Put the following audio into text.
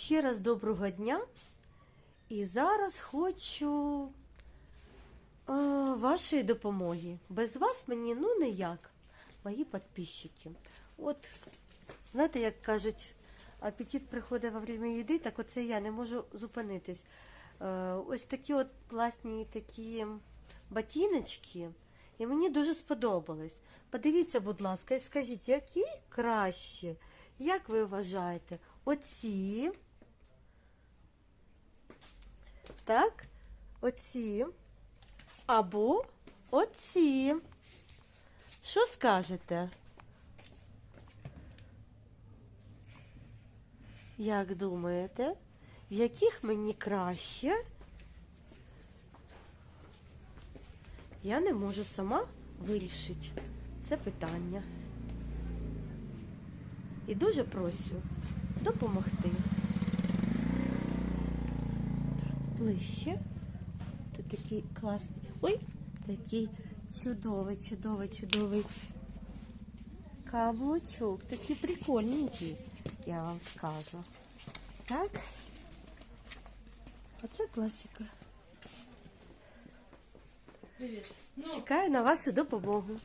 Ще раз доброго дня. І зараз хочу е, вашої допомоги. Без вас мені ну ніяк, мої підписчики. От, знаєте, як кажуть, апетит приходить во время їди, так оце я не можу зупинитись. Е, ось такі от класні такі ботиночки, і мені дуже сподобались. Подивіться, будь ласка, і скажіть, які краще? Як ви вважаєте? Оці. Так, оці. Або оці. Що скажете? Як думаєте, в яких мені краще? Я не можу сама вирішити це питання. І дуже прошу допомогти. Ближче. Тут такий класний. Ой, такий чудовий, чудовий, чудовий каблучок. Такий прикольненький, я вам скажу. Так. Оце класика. Ну, Чекаю на вашу допомогу.